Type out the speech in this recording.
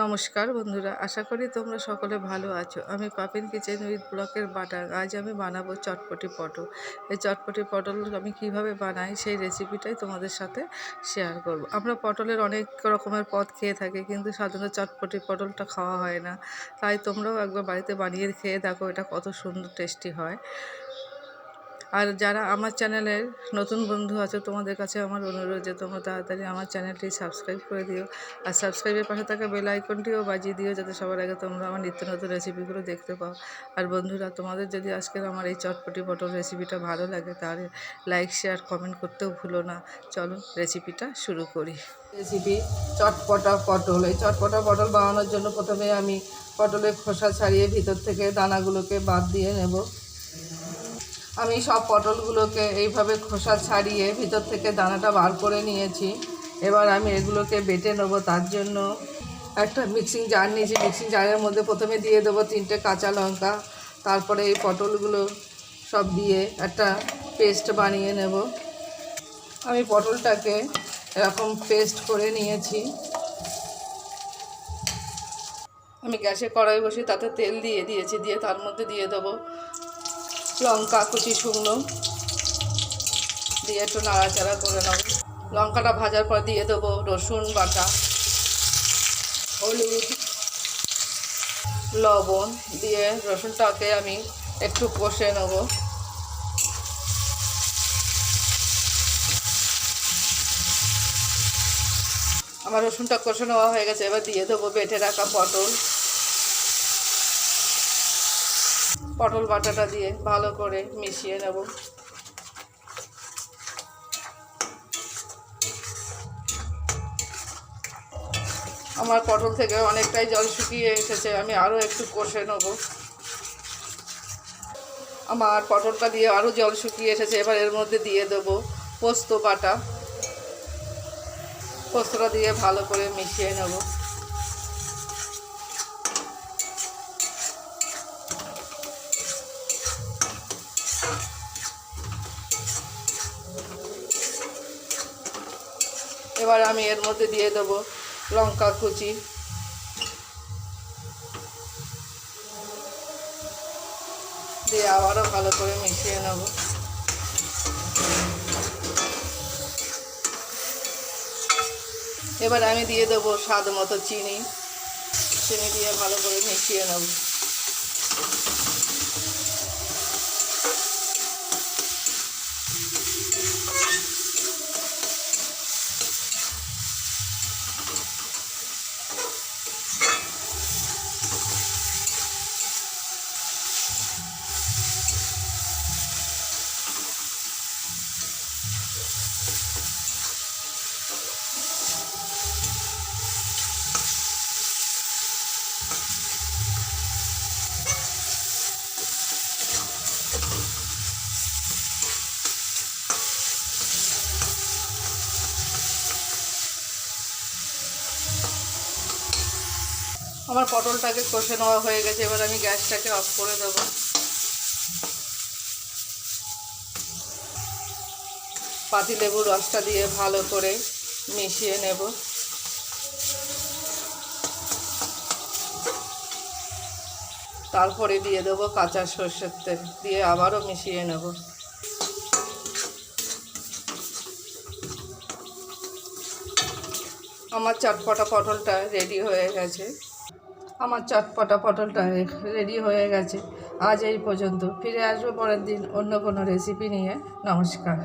নমস্কার বন্ধুরা, আশা করি তোমরা সকলে ভালো আছো। আমি পাপিন কিচেন উইথ ব্লকের বাটার। আজ আমি বানাবো চটপটি পটল। এই চটপটি পটল আমি কীভাবে বানাই সেই রেসিপিটাই তোমাদের সাথে শেয়ার করব। আমরা পটলের অনেক রকমের পদ খেয়ে থাকি, কিন্তু সাধারণত চটপটি পটলটা খাওয়া হয় না। তাই তোমরাও একবার বাড়িতে বানিয়ে খেয়ে দেখো এটা কত সুন্দর টেস্টি হয়। আর যারা আমার চ্যানেলের নতুন বন্ধু আছে, তোমাদের কাছে আমার অনুরোধ যে তোমরা তাড়াতাড়ি আমার চ্যানেলটি সাবস্ক্রাইব করে দিও। আর সাবস্ক্রাইবের পাশে থাকা বেল আইকনটিও বাজিয়ে দিও, যাতে সবার আগে তোমরা আমার নিত্য নতুন রেসিপিগুলো দেখতে পাও। আর বন্ধুরা, তোমাদের যদি আজকের আমার এই চটপটি পটল রেসিপিটা ভালো লাগে, তাহলে লাইক শেয়ার কমেন্ট করতেও ভুলো না। চলো রেসিপিটা শুরু করি। রেসিপি চটপটা পটল। এই চটপটা পটল বানানোর জন্য প্রথমে আমি পটলের খোসা ছাড়িয়ে ভিতর থেকে দানাগুলোকে বাদ দিয়ে নেব। আমি সব পটলগুলোকে এইভাবে খোসা ছাড়িয়ে ভিতর থেকে দানাটা বার করে নিয়েছি। এবার আমি এগুলোকে বেটে নেব তার জন্য। একটা মিক্সিং জার নিয়েছি। মিক্সিং জারের মধ্যে প্রথমে দিয়ে দেবো তিনটে কাঁচা লঙ্কা। তারপরে এই পটলগুলো সব দিয়ে একটা পেস্ট বানিয়ে নেব। আমি পটলটাকে এরকম পেস্ট করে নিয়েছি। আমি গ্যাসে কড়াই বসে তাতে তেল দিয়ে দিয়েছি। দিয়ে তার মধ্যে দিয়ে দেবো লঙ্কা, কুচি, শুকনো। দিয়ে একটু নাড়াচাড়া করে নেব লঙ্কাটা ভাজার পর দিয়ে দেবো রসুন বাটা, হলুদ, লবণ। দিয়ে রসুনটাকে আমি একটু কষে নেব। আমার রসুনটা কষে নেওয়া হয়ে গেছে। এবার দিয়ে দেবো বেটে রাখা পটল। পটল বাটাটা দিয়ে ভালো করে মিশিয়ে নেব। আমার পটল থেকে অনেকটাই জল শুকিয়ে এসেছে, আমি আরও একটু কষে নেব। আমার পটলটা দিয়ে আরও জল শুকিয়ে এসেছে, এবার এর মধ্যে দিয়ে দেবো পোস্ত বাটা। পোস্তটা দিয়ে ভালো করে মিশিয়ে নেব। এবার আমি এর মধ্যে দিয়ে দেবো লঙ্কা কুচি। দিয়ে আবারও ভালো করে মিশিয়ে নেব। এবার আমি দিয়ে দেবো স্বাদ মতো চিনি। চিনি দিয়ে ভালো করে মিশিয়ে নেব। আমার পটলটাকে কষে নেওয়া হয়ে গেছে এবার আমি গ্যাসটাকে অফ করে দেব। পাতিলেবুর রসটা দিয়ে ভালো করে মিশিয়ে নেব। তারপরে দিয়ে দেবো কাঁচা সর্ষের তেল, দিয়ে আবারও মিশিয়ে নেব। আমার চটপটা পটলটা রেডি হয়ে গেছে। আমার চটপটা পটলটা রেডি হয়ে গেছে। আজ এই পর্যন্ত। ফিরে আসব পরের দিন অন্য কোনো রেসিপি নিয়ে। নমস্কার।